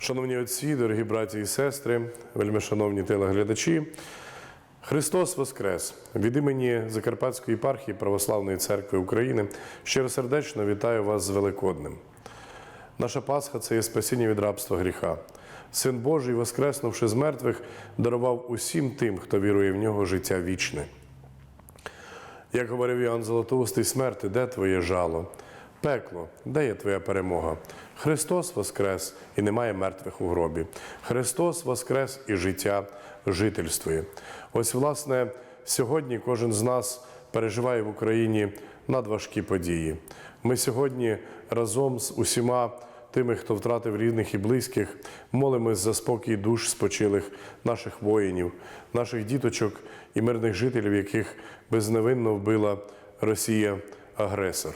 Шановні отці, дорогі браті і сестри, вельми шановні телеглядачі, Христос Воскрес! Від імені Закарпатської єпархії Православної церкви України щиросердечно вітаю вас з Великоднем. Наша Пасха це є спасіння від рабства гріха. Син Божий, воскреснувши з мертвих, дарував усім тим, хто вірує в нього життя вічне. Як говорив Іоанн Золотоустий, смерти, де твоє жало? Пекло, де є твоя перемога? Христос воскрес і немає мертвих у гробі. Христос воскрес і життя жительствує. Ось, власне, сьогодні кожен з нас переживає в Україні надважкі події. Ми сьогодні разом з усіма тими, хто втратив рідних і близьких, молимось за спокій душ спочилих наших воїнів, наших діточок і мирних жителів, яких безневинно вбила Росія-агресор.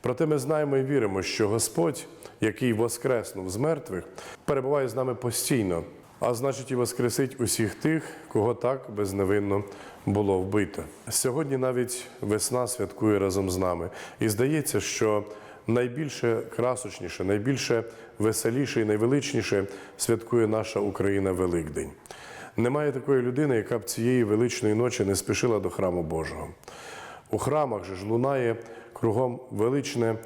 Проте ми знаємо і віримо, що Господь, який воскреснув з мертвих, перебуває з нами постійно, а значить і воскресить усіх тих, кого так безневинно було вбито. Сьогодні навіть весна святкує разом з нами, і здається, що найбільше красочніше, найбільше веселіше і найвеличніше святкує наша Україна Великдень. Немає такої людини, яка б цієї величної ночі не спішила до храму Божого. У храмах же ж лунає кругом величне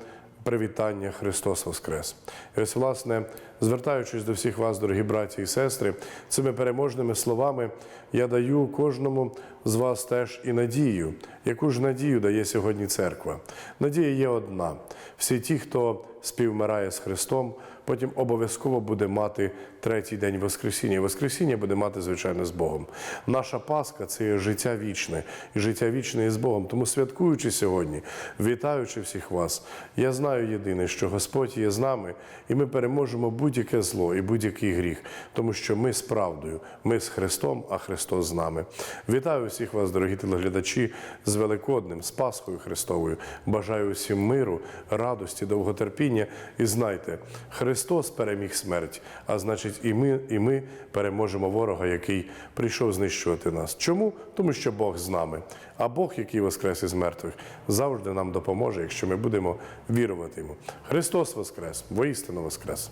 привітання Христос Воскрес. І ось, власне, звертаючись до всіх вас, дорогі браті і сестри, цими переможними словами я даю кожному з вас теж і надію. Яку ж надію дає сьогодні церква? Надія є одна. Всі ті, хто співмирає з Христом, потім обов'язково буде мати третій день Воскресіння. Воскресіння буде мати, звичайно, з Богом. Наша Пасха це життя вічне, і життя вічне із Богом. Тому святкуючи сьогодні, вітаючи всіх вас, я знаю єдине, що Господь є з нами, і ми переможемо будь-яке зло і будь-який гріх, тому що ми з правдою, ми з Христом, а Христос з нами. Вітаю всіх вас, дорогі телеглядачі, з Великоднем, з Пасхою Христовою. Бажаю усім миру, радості, довготерпіння. І знайте, Христос переміг смерть, а значить, і ми, і ми переможемо ворога, який прийшов знищувати нас. Чому? Тому що Бог з нами. А Бог, який воскрес із мертвих, завжди нам допоможе, якщо ми будемо вірувати йому. Христос Воскрес, воістину Воскрес!